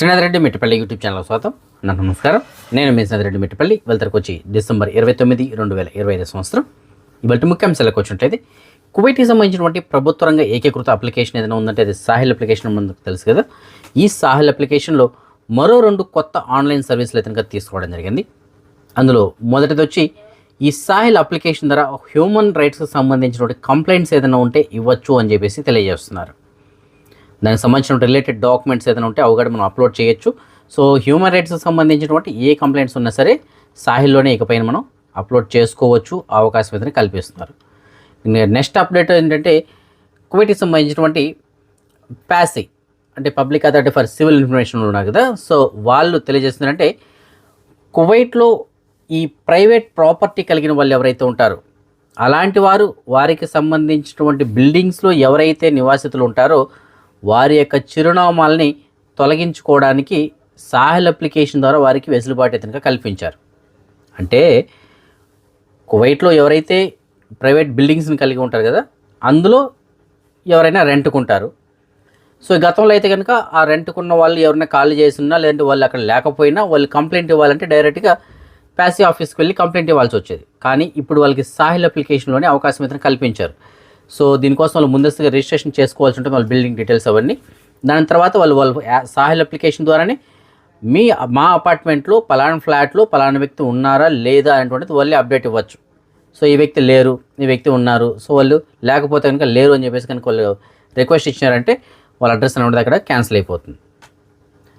Srinath Reddy Mittapalli YouTube channel స్వాగతం. నా నమస్కారం. నేను మీ శ్రీనాథ్ రెడ్డి మిట్టపల్లి. వెళ్తరకు వచ్చి డిసెంబర్ ఇరవై తొమ్మిది రెండు వేల ఇరవై ఐదు సంవత్సరం. ఇవాళ ముఖ్యాంశాలకు వచ్చినట్లయితే కువైట్కి సంబంధించినటువంటి ప్రభుత్వ రంగ ఏకీకృత అప్లికేషన్ ఏదైనా ఉందంటే అది సాహిల్ అప్లికేషన్ మనకు తెలుసు కదా. ఈ సాహిల్ అప్లికేషన్లో మరో రెండు కొత్త ఆన్లైన్ సర్వీసులు అయితే తీసుకోవడం జరిగింది. అందులో మొదటిది వచ్చి ఈ సాహిల్ అప్లికేషన్ ద్వారా హ్యూమన్ రైట్స్కి సంబంధించినటువంటి కంప్లైంట్స్ ఏదైనా ఉంటే ఇవ్వచ్చు అని చెప్పేసి తెలియజేస్తున్నారు. దానికి సంబంధించిన రిలేటెడ్ డాక్యుమెంట్స్ ఏదైనా ఉంటే అవి కూడా మనం అప్లోడ్ చేయొచ్చు. సో హ్యూమన్ రైట్స్కి సంబంధించినటువంటి ఏ కంప్లైంట్స్ ఉన్నా సరే సాహిల్లోనే ఇకపైన మనం అప్లోడ్ చేసుకోవచ్చు ఆ అవకాశం అయితే కల్పిస్తున్నారు. నెక్స్ట్ అప్డేట్ ఏంటంటే కువైట్కి సంబంధించినటువంటి ప్యాసీ అంటే public authority for civil information ఉన్నారు కదా. సో వాళ్ళు తెలియజేస్తున్నారంటే కువైట్లో ఈ ప్రైవేట్ ప్రాపర్టీ కలిగిన వాళ్ళు ఎవరైతే ఉంటారో అలాంటి వారు వారికి సంబంధించినటువంటి బిల్డింగ్స్లో ఎవరైతే నివాసితులు ఉంటారో వారి యొక్క చిరునామాల్ని తొలగించుకోవడానికి సాహెల్ అప్లికేషన్ ద్వారా వారికి వెసులుబాటు అయితే కల్పించారు. అంటే కువైట్లో ఎవరైతే ప్రైవేట్ బిల్డింగ్స్ని కలిగి ఉంటారు కదా అందులో ఎవరైనా రెంట్కుంటారు. సో గతంలో అయితే కనుక ఆ రెంట్కున్న వాళ్ళు ఎవరైనా ఖాళీ చేసినా లేదంటే వాళ్ళు అక్కడ లేకపోయినా వాళ్ళు కంప్లైంట్ ఇవ్వాలంటే డైరెక్ట్గా ప్యాసీ ఆఫీస్కి వెళ్ళి కంప్లైంట్ ఇవ్వాల్సి వచ్చేది. కానీ ఇప్పుడు వాళ్ళకి సాహిల్ అప్లికేషన్లోనే అవకాశం అయితే కల్పించారు. సో దీనికోసం వాళ్ళు ముందస్తుగా రిజిస్ట్రేషన్ చేసుకోవాల్సి ఉంటుంది వాళ్ళ బిల్డింగ్ డీటెయిల్స్ అవన్నీ. దాని తర్వాత వాళ్ళు వాళ్ళు సాహిల్ అప్లికేషన్ ద్వారానే మీ మా అపార్ట్మెంట్లో పలానా ఫ్లాట్లో పలానా వ్యక్తి ఉన్నారా లేదా అనేటువంటిది వాళ్ళే అప్డేట్ ఇవ్వచ్చు. సో ఈ వ్యక్తి లేరు ఈ వ్యక్తి ఉన్నారు సో వాళ్ళు లేకపోతే కనుక లేరు అని చెప్పేసి కనుక వాళ్ళు రిక్వెస్ట్ ఇచ్చినారంటే వాళ్ళ అడ్రస్ అనేది అక్కడ క్యాన్సిల్ అయిపోతుంది.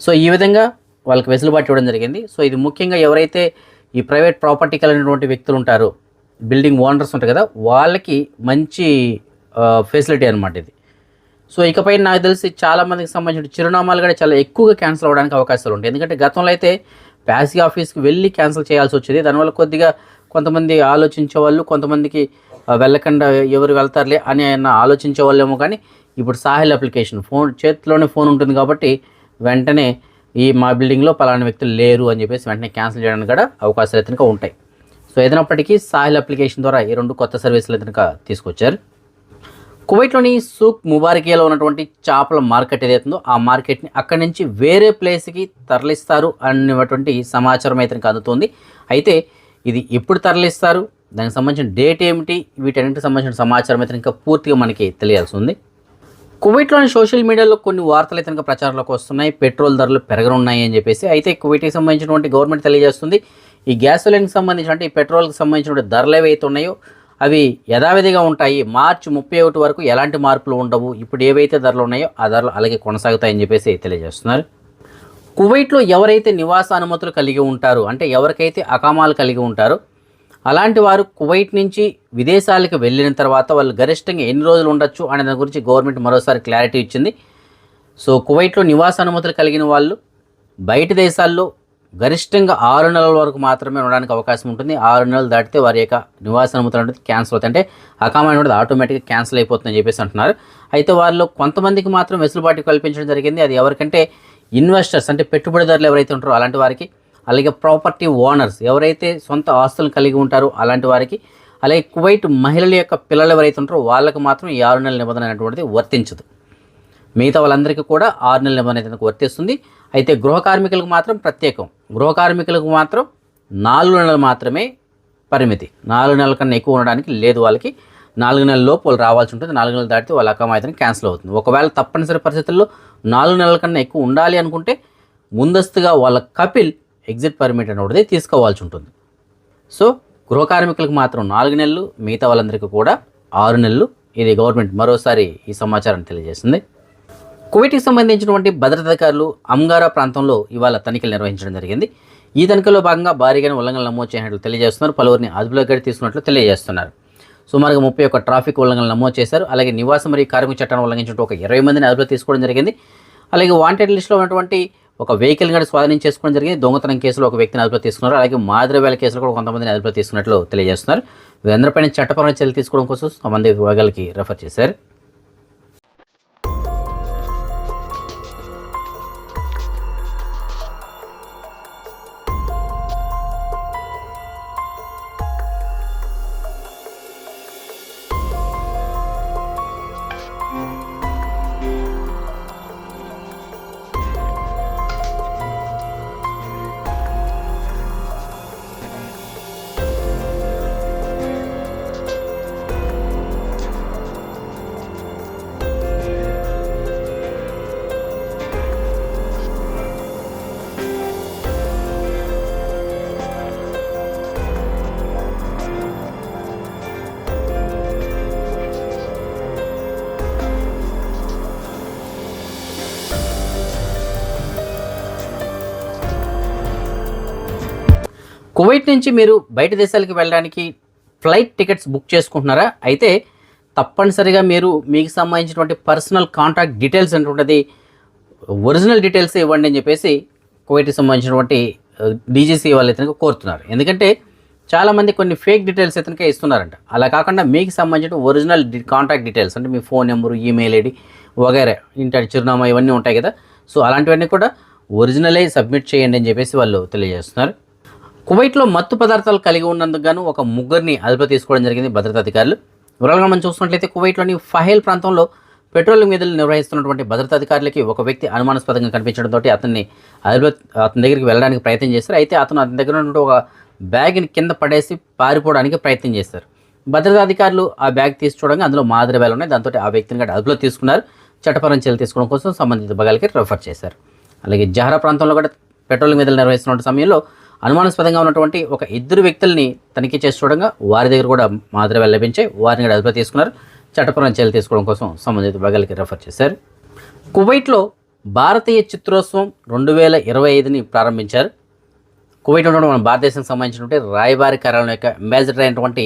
సో ఈ విధంగా వాళ్ళకి వెసులుబాటు ఇవ్వడం జరిగింది. సో ఇది ముఖ్యంగా ఎవరైతే ఈ ప్రైవేట్ ప్రాపర్టీ కలిగినటువంటి వ్యక్తులు ఉంటారో బిల్డింగ్ ఓనర్స్ ఉంటారు కదా వాళ్ళకి మంచి ఫెసిలిటీ అనమాట ఇది. సో ఇకపై నాకు తెలిసి చాలామందికి సంబంధించిన చిరునామాలు కూడా చాలా ఎక్కువగా క్యాన్సిల్ అవ్వడానికి అవకాశాలు ఉంటాయి. ఎందుకంటే గతంలో అయితే ప్యాసీ ఆఫీస్కి వెళ్ళి క్యాన్సిల్ చేయాల్సి వచ్చేది. దానివల్ల కొద్దిగా కొంతమంది ఆలోచించే వాళ్ళు కొంతమందికి వెళ్ళకుండా ఎవరు వెళ్తారులే అని ఆయన ఆలోచించే వాళ్ళేమో కానీ ఇప్పుడు సాహిల్ అప్లికేషన్ ఫోన్ చేతిలోనే ఫోన్ ఉంటుంది కాబట్టి వెంటనే ఈ మా బిల్డింగ్లో పలానా వ్యక్తులు లేరు అని చెప్పేసి వెంటనే క్యాన్సిల్ చేయడానికి కూడా అవకాశాలు అయితే ఉంటాయి. సో ఏదైనప్పటికీ సాహిల్ అప్లికేషన్ ద్వారా ఈ రెండు కొత్త సర్వీసులు కనుక తీసుకొచ్చారు. కువైట్లోని సూక్ ముబారకియాలో ఉన్నటువంటి చేపల మార్కెట్ ఏదైతుందో ఆ మార్కెట్ని అక్కడి నుంచి వేరే ప్లేస్కి తరలిస్తారు అనేటువంటి సమాచారం అయితే అందుతుంది. అయితే ఇది ఎప్పుడు తరలిస్తారు? దానికి సంబంధించిన డేట్ ఏమిటి? వీటన్నిటికి సంబంధించిన సమాచారం అయితే ఇంకా పూర్తిగా మనకి తెలియాల్సి ఉంది. కువైట్లోని సోషల్ మీడియాలో కొన్ని వార్తలు అయితే కనుక ప్రచారంలోకి వస్తున్నాయి. పెట్రోల్ ధరలు పెరగనున్నాయి అని చెప్పేసి అయితే కువైట్కి సంబంధించినటువంటి గవర్నమెంట్ తెలియజేస్తుంది. ఈ గ్యాసోలిన్కి సంబంధించిన అంటే ఈ పెట్రోల్కి సంబంధించిన ధరలు ఏవైతే ఉన్నాయో అవి యథావిధిగా ఉంటాయి. మార్చి ముప్పై ఒకటి వరకు ఎలాంటి మార్పులు ఉండవు. ఇప్పుడు ఏవైతే ధరలు ఉన్నాయో ఆ ధరలు అలాగే కొనసాగుతాయని చెప్పేసి తెలియజేస్తున్నారు. కువైట్లో ఎవరైతే నివాస అనుమతులు కలిగి ఉంటారో అంటే ఎవరికైతే అకామాలు కలిగి ఉంటారో అలాంటి వారు కువైట్ నుంచి విదేశాలకు వెళ్ళిన తర్వాత వాళ్ళు గరిష్టంగా ఎన్ని రోజులు ఉండొచ్చు అనే దాని గురించి గవర్నమెంట్ మరోసారి క్లారిటీ ఇచ్చింది. సో కువైట్లో నివాస అనుమతులు కలిగిన వాళ్ళు బయట దేశాల్లో గరిష్టంగా ఆరు నెలల వరకు మాత్రమే ఉండడానికి అవకాశం ఉంటుంది. ఆరు నెలలు దాటితే వారి యొక్క నివాస అనుమతులు అనేది క్యాన్సిల్ అవుతాయి అంటే అకామా అనేది ఆటోమేటిక్గా క్యాన్సిల్ అయిపోతుందని చెప్పేసి అంటున్నారు. అయితే వారిలో కొంతమందికి మాత్రం వెసులుబాటు కల్పించడం జరిగింది. అది ఎవరికంటే ఇన్వెస్టర్స్ అంటే పెట్టుబడిదారులు ఎవరైతే ఉంటారో అలాంటి వారికి అలాగే ప్రాపర్టీ ఓనర్స్ ఎవరైతే సొంత ఆస్తులను కలిగి ఉంటారో అలాంటి వారికి అలాగే కువైట్ మహిళల యొక్క పిల్లలు ఎవరైతే ఉంటారో వాళ్ళకి మాత్రం ఈ ఆరు నెలల నిబంధన అనేటువంటిది వర్తించదు. మిగతా వాళ్ళందరికీ కూడా ఆరు నెలల నిబంధన అయితే వర్తిస్తుంది. అయితే గృహ కార్మికులకు మాత్రం ప్రత్యేకం. గృహ కార్మికులకు మాత్రం నాలుగు నెలలు మాత్రమే పరిమితి. నాలుగు నెలల కన్నా ఎక్కువ ఉండడానికి లేదు వాళ్ళకి. నాలుగు నెలల లోపు వాళ్ళు రావాల్సి ఉంటుంది. నాలుగు నెలలు దాటితే వాళ్ళ అకమాయితని క్యాన్సిల్ అవుతుంది. ఒకవేళ తప్పనిసరి పరిస్థితుల్లో నాలుగు నెలల కన్నా ఎక్కువ ఉండాలి అనుకుంటే ముందస్తుగా వాళ్ళ కపిల్ ఎగ్జిట్ పర్మిట్ అనేది తీసుకోవాల్సి ఉంటుంది. సో గృహ కార్మికులకు మాత్రం నాలుగు నెలలు మిగతా వాళ్ళందరికీ కూడా ఆరు నెలలు. ఇది గవర్నమెంట్ మరోసారి ఈ సమాచారాన్ని తెలియజేస్తుంది కువైట్కి సంబంధించినటువంటి భద్రతాధికారులు అంగారా ప్రాంతంలో ఇవాళ తనిఖీలు నిర్వహించడం జరిగింది. ఈ తనిఖీలో భాగంగా భారీగా ఉల్లంఘనలు నమోదు చేసినట్లు తెలియజేస్తున్నారు. పలువురిని అదుపులోకి గడి తీసుకున్నట్లు తెలియజేస్తున్నారు. సుమారుగా ముప్పై ఒక్క ట్రాఫిక్ ఉల్లంఘనలు నమోదు చేశారు. అలాగే నివాసం మరియు కార్మిక చట్టాన్ని ఉల్లంఘించినట్టు ఒక ఇరవై మందిని అదుపులో తీసుకోవడం జరిగింది. అలాగే వాంటెడ్ లిస్టులో ఉన్నటువంటి ఒక వెహికల్ కూడా స్వాధీనం చేసుకోవడం జరిగింది. దొంగతనం కేసులో ఒక వ్యక్తిని అదుపులో తీసుకున్నారు. అలాగే మాదిరవేల కేసులో కూడా కొంతమందిని అదుపులో తీసుకున్నట్లు తెలియజేస్తున్నారు. వీరందరిపైన చట్టపరమైన చర్యలు తీసుకోవడం కోసం సంబంధిత విభాగాలకి రెఫర్ చేశారు. కువైట్ నుంచి మీరు బయట దేశాలకు వెళ్ళడానికి ఫ్లైట్ టికెట్స్ బుక్ చేసుకుంటున్నారా? అయితే తప్పనిసరిగా మీరు మీకు సంబంధించినటువంటి పర్సనల్ కాంటాక్ట్ డీటెయిల్స్ అంటుంటుంది ఒరిజినల్ డీటెయిల్స్ ఇవ్వండి అని చెప్పేసి కువైట్కి సంబంధించినటువంటి డీజీసీ వాళ్ళు ఇతనికి కోరుతున్నారు. ఎందుకంటే చాలామంది కొన్ని ఫేక్ డీటెయిల్స్ ఇతనికే ఇస్తున్నారంట. అలా కాకుండా మీకు సంబంధించిన ఒరిజినల్ కాంటాక్ట్ డీటెయిల్స్ అంటే మీ ఫోన్ నెంబరు ఈమెయిల్ ఐడి వగైరా ఇంటి చిరునామా ఇవన్నీ ఉంటాయి కదా. సో అలాంటివన్నీ కూడా ఒరిజినలే సబ్మిట్ చేయండి అని చెప్పేసి వాళ్ళు తెలియజేస్తున్నారు. కువైట్లో మత్తు పదార్థాలు కలిగి ఉన్నందుకు గాను ఒక ముగ్గురిని అదుపు తీసుకోవడం జరిగింది భద్రతా అధికారులు. వివరాలుగా మనం చూసినట్లయితే కువైట్లోని ఫహేల్ ప్రాంతంలో పెట్రోలింగ్ మీదలు నిర్వహిస్తున్నటువంటి భద్రతా అధికారులకి ఒక వ్యక్తి అనుమానాస్పదంగా కనిపించడంతో అతన్ని అదుపు అతని దగ్గరికి వెళ్ళడానికి ప్రయత్నం చేశారు. అయితే అతను అతని దగ్గర ఉన్నటువంటి ఒక బ్యాగ్ని కింద పడేసి పారిపోవడానికి ప్రయత్నం చేశారు. భద్రతా అధికారులు ఆ బ్యాగ్ తీసి చూడగా అందులో మాదిరి వేలు ఉన్నాయి. దాంతో ఆ వ్యక్తిని కూడా అదుపులో తీసుకున్నారు. చట్టపరం చర్యలు తీసుకోవడం కోసం సంబంధిత బగాలకి రెఫర్ చేశారు. అలాగే జహరా ప్రాంతంలో కూడా పెట్రోలింగ్ మీదలు నిర్వహిస్తున్న సమయంలో అనుమానాస్పదంగా ఉన్నటువంటి ఒక ఇద్దరు వ్యక్తుల్ని తనిఖీ చేసి చూడగా వారి దగ్గర కూడా మాదిరి వేలు లభించాయి. వారిని కూడా అదుపులో తీసుకున్నారు. చట్టపరమైన చర్యలు తీసుకోవడం కోసం సంబంధిత బగాలకి రెఫర్ చేశారు. కువైట్లో భారతీయ చిత్రోత్సవం రెండు వేల ఇరవై ఐదుని ప్రారంభించారు. కువైట్ ఉన్నటువంటి మన భారతదేశానికి సంబంధించినటువంటి రాయబారి కార్యాలయం యొక్క అంబాసిడర్ అయినటువంటి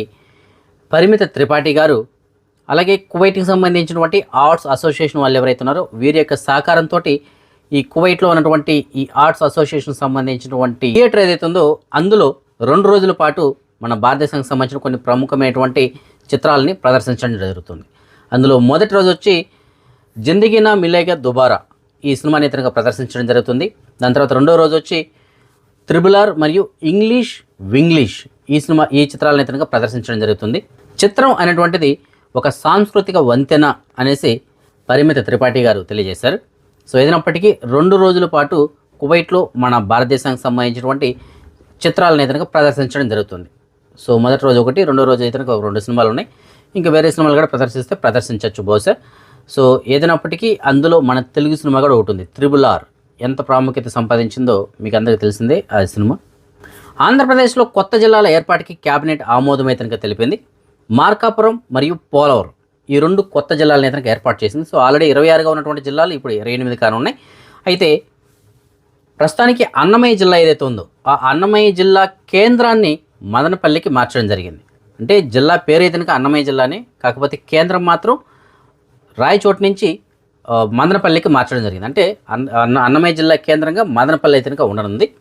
పరిమిత త్రిపాఠి గారు అలాగే కువైట్కి సంబంధించినటువంటి ఆర్ట్స్ అసోసియేషన్ వాళ్ళు ఎవరైతే ఉన్నారో వీరి యొక్క సహకారంతో ఈ కువైట్లో ఉన్నటువంటి ఈ ఆర్ట్స్ అసోసియేషన్ సంబంధించినటువంటి థియేటర్ ఏదైతే ఉందో అందులో రెండు రోజుల పాటు మన భారతదేశానికి సంబంధించిన కొన్ని ప్రముఖమైనటువంటి చిత్రాలని ప్రదర్శించడం జరుగుతుంది. అందులో మొదటి రోజు వచ్చి జిందగీనా మిలేగా దుబారా ఈ సినిమాని ఇతరుగా ప్రదర్శించడం జరుగుతుంది. దాని తర్వాత రెండో రోజు వచ్చి త్రిబులార్ మరియు ఇంగ్లీష్ వింగ్లీష్ ఈ సినిమా ఈ చిత్రాలను ఇతరుగా ప్రదర్శించడం జరుగుతుంది. చిత్రం అనేటువంటిది ఒక సాంస్కృతిక వంతెన అనేసి పరిమిత త్రిపాఠి గారు తెలియజేశారు. సో ఏదైనప్పటికీ రెండు రోజుల పాటు కువైట్లో మన భారతదేశానికి సంబంధించినటువంటి చిత్రాలను అయితే ప్రదర్శించడం జరుగుతుంది. సో మొదటి రోజు ఒకటి రెండో రోజు అయితే ఒక రెండు సినిమాలు ఉన్నాయి. ఇంకా వేరే సినిమాలు కూడా ప్రదర్శిస్తే ప్రదర్శించవచ్చు బహుశా. సో ఏదైనప్పటికీ అందులో మన తెలుగు సినిమా కూడా ఒకటి ఉంది. Triple R. ఎంత ప్రాముఖ్యత సంపాదించిందో మీకు అందరికీ తెలిసిందే ఆ సినిమా. ఆంధ్రప్రదేశ్లో కొత్త జిల్లాల ఏర్పాటుకి కేబినెట్ ఆమోదమైతనగా తెలిపింది. మార్కాపురం మరియు పోలవరం. ఈ రెండు కొత్త జిల్లాలను ఇతనికి ఏర్పాటు చేసింది. సో ఆల్రెడీ ఇరవై ఆరుగా ఉన్నటువంటి జిల్లాలు ఇప్పుడు ఇరవై ఎనిమిది కానున్నాయి అయితే ప్రస్తుతానికి అన్నమయ్య జిల్లా ఏదైతే ఉందో ఆ అన్నమయ్య జిల్లా కేంద్రాన్ని మదనపల్లికి మార్చడం జరిగింది. అంటే జిల్లా పేరు అయితే అన్నమయ్య జిల్లానే కాకపోతే కేంద్రం మాత్రం రాయచోటు నుంచి మదనపల్లికి మార్చడం జరిగింది. అంటే అన్న అన్న- అన్నమయ్య జిల్లా కేంద్రంగా మదనపల్లి అయితే ఉండనుంది.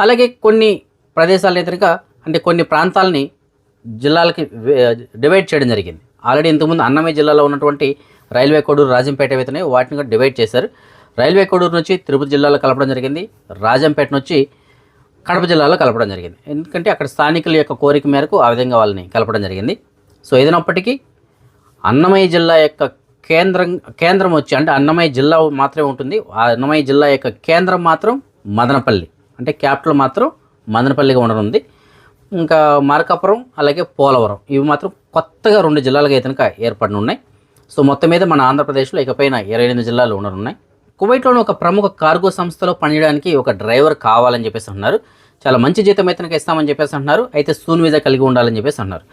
అలాగే కొన్ని ప్రదేశాలు అయితే అంటే కొన్ని ప్రాంతాలని జిల్లాలకి డివైడ్ చేయడం జరిగింది. ఆల్రెడీ ఇంతకుముందు అన్నమయ్య జిల్లాలో ఉన్నటువంటి రైల్వే కోడూరు రాజంపేట ఏవైతున్నాయి వాటిని కూడా డివైడ్ చేశారు. రైల్వే కోడూరు నుంచి తిరుపతి జిల్లాలో కలపడం జరిగింది. రాజంపేట నుంచి కడప జిల్లాలో కలపడం జరిగింది. ఎందుకంటే అక్కడ స్థానికుల యొక్క కోరిక మేరకు ఆ విధంగా వాళ్ళని కలపడం జరిగింది. సో ఏదైనప్పటికీ అన్నమయ్య జిల్లా యొక్క కేంద్రం కేంద్రం వచ్చి అంటే అన్నమయ్య జిల్లా మాత్రమే ఉంటుంది. ఆ అన్నమయ్య జిల్లా యొక్క కేంద్రం మాత్రం మదనపల్లి. అంటే క్యాపిటల్ మాత్రం మదనపల్లిగా ఉండనుంది. ఇంకా మార్కాపురం అలాగే పోలవరం ఇవి మాత్రం కొత్తగా రెండు జిల్లాలుగా అయితే కనుక ఏర్పడనున్నాయి. సో మొత్తం మీద మన ఆంధ్రప్రదేశ్లో ఇకపైన ఇరవై ఎనిమిది జిల్లాలు ఉండనున్నాయి. కువైట్లోని ఒక ప్రముఖ కార్గో సంస్థలో పనిచేయడానికి ఒక డ్రైవర్ కావాలని చెప్పేసి అంటున్నారు. చాలా మంచి జీతం అయితే కనుక ఇస్తామని చెప్పేసి అంటున్నారు. అయితే సూన్ వీజా కలిగి ఉండాలని చెప్పేసి అంటున్నారు.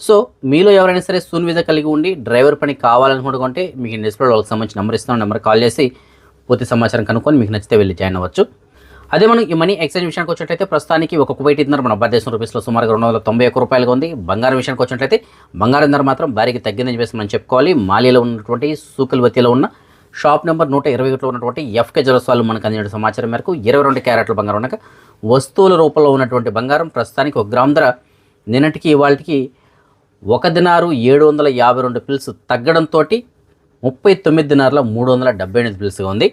సో మీలో ఎవరైనా సరే సూన్ వీజా కలిగి ఉండి డ్రైవర్ పని కావాలనుకుంటే మీకు డిస్ప్లే వాళ్ళకి సంబంధించి నెంబర్ ఇస్తాం నెంబర్ కాల్ చేసి పూర్తి సమాచారం కనుక్కొని మీకు నచ్చితే వెళ్ళి జాయిన్ అవ్వచ్చు. అదే మనం ఈ మనీ ఎక్స్చేంజ్ విషయానికి వచ్చినట్లయితే ప్రస్తుతానికి ఒక కువైట్ ఇద్దరు మన భారతదేశం రూపీస్లో సుమారుగా రెండు వందల తొంభై ఒక్క రూపాయలుగా ఉంది. బంగారం విషయానికి వచ్చినట్లయితే బంగారం ధర మాత్రం భారీగా తగ్గిందని చెప్పేసి మనం చెప్పుకోవాలి. మాలీలో ఉన్నటువంటి సూకల్వతిలో ఉన్న షాప్ నెంబర్ నూట ఇరవై ఒకటిలో ఉన్నటువంటి ఎఫ్కే జలస్వాలు వాళ్ళు మనకు అందిన సమాచారం మేరకు ఇరవై రెండు క్యారెట్ల బంగారం ఉండగా వస్తువుల రూపంలో ఉన్నటువంటి బంగారం ప్రస్తుతానికి ఒక గ్రామ్ ధర నిన్నటికి ఇవాళకి ఒక దినారు ఏడు వందల యాభై రెండు పిల్స్ తగ్గడంతో ముప్పై తొమ్మిది దినారుల మూడు వందల డెబ్బై ఎనిమిది పిల్స్గా ఉంది.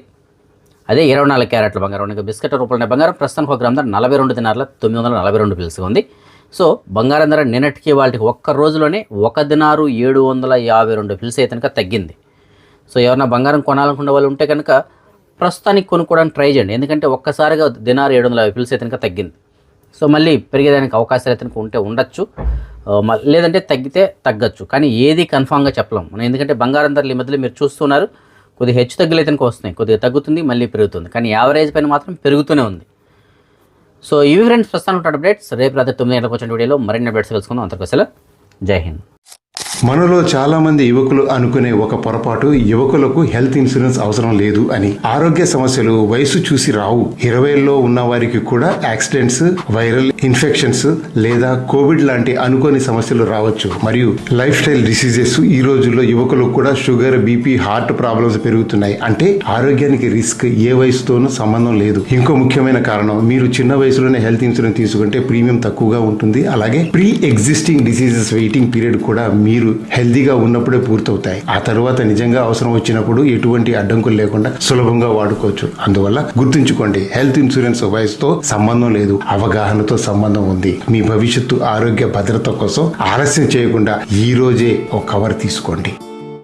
అదే ఇరవై నాలుగు క్యారెట్ల బంగారం. ఇంకా బిస్కెట్ రూపంలో బంగారం. ప్రస్తుతానికి ఒక గ్రామ ధర నలభై రెండు దినార్ల తొమ్మిది వందల నలభై రెండు పిలుసుగా ఉంది. సో బంగారం ధర నిన్నటికి వాళ్ళకి ఒక్క రోజులోనే ఒక దినారు ఏడు వందల యాభై రెండు పిల్స్ అయితే కనుక తగ్గింది. సో ఎవరైనా బంగారం కొనాలనుకునే వాళ్ళు ఉంటే కనుక ప్రస్తుతానికి కొనుక్కోవడానికి ట్రై చేయండి. ఎందుకంటే ఒక్కసారిగా దినారు ఏడు వందల యాభై పిల్స్ అయితే కనుక తగ్గింది. సో మళ్ళీ పెరిగేదానికి అవకాశాలు అయితే ఉంటే ఉండొచ్చు. మ- లేదంటే తగ్గితే తగ్గచ్చు. కానీ ఏది కన్ఫామ్గా చెప్పలేము మనం ఎందుకంటే బంగారం ధరలు ఈ మధ్యలో మీరు చూస్తున్నారు. కొద్దిగా హెచ్చు తగ్గులు అయితే వస్తున్నాయి. కొద్దిగా తగ్గుతుంది మళ్ళీ పెరుగుతుంది. కానీ యావరేజ్ పైన మాత్రం పెరుగుతూనే ఉంది. సో ఇవి ఫ్రెండ్స్ ప్రస్తుతానికి అప్డేట్స్. రేపు రాత్రి తొమ్మిది గంటలకు వచ్చిన వీడియోలో మరిన్ని అప్డేట్స్ కలుసుకుందాం అంతకోసలా జై హింద్. మనలో చాలా మంది యువకులు అనుకునే ఒక పొరపాటు యువకులకు హెల్త్ ఇన్సూరెన్స్ అవసరం లేదు అని. ఆరోగ్య సమస్యలు వయసు చూసి రావు. ఇరవైలో ఉన్న వారికి కూడా యాక్సిడెంట్స్ వైరల్ ఇన్ఫెక్షన్స్ లేదా కోవిడ్ లాంటి అనుకోని సమస్యలు రావచ్చు. మరియు లైఫ్ స్టైల్ డిసీజెస్ ఈ రోజుల్లో యువకులకు కూడా షుగర్ బీపీ హార్ట్ ప్రాబ్లమ్స్ పెరుగుతున్నాయి. అంటే ఆరోగ్యానికి రిస్క్ ఏ వయసుతోనూ సంబంధం లేదు. ఇంకో ముఖ్యమైన కారణం మీరు చిన్న వయసులోనే హెల్త్ ఇన్సూరెన్స్ తీసుకుంటే ప్రీమియం తక్కువగా ఉంటుంది. అలాగే pre existing diseases waiting period కూడా మీరు మీరు హెల్దీగా ఉన్నప్పుడే పూర్తవుతాయి. ఆ తర్వాత నిజంగా అవసరం వచ్చినప్పుడు ఎటువంటి అడ్డంకులు లేకుండా సులభంగా వాడుకోవచ్చు. అందువల్ల గుర్తుంచుకోండి హెల్త్ ఇన్సూరెన్స్ వయసుతో సంబంధం లేదు అవగాహనతో సంబంధం ఉంది. మీ భవిష్యత్తు ఆరోగ్య భద్రత కోసం ఆలస్యం చేయకుండా ఈ రోజే ఒక కవర్ తీసుకోండి.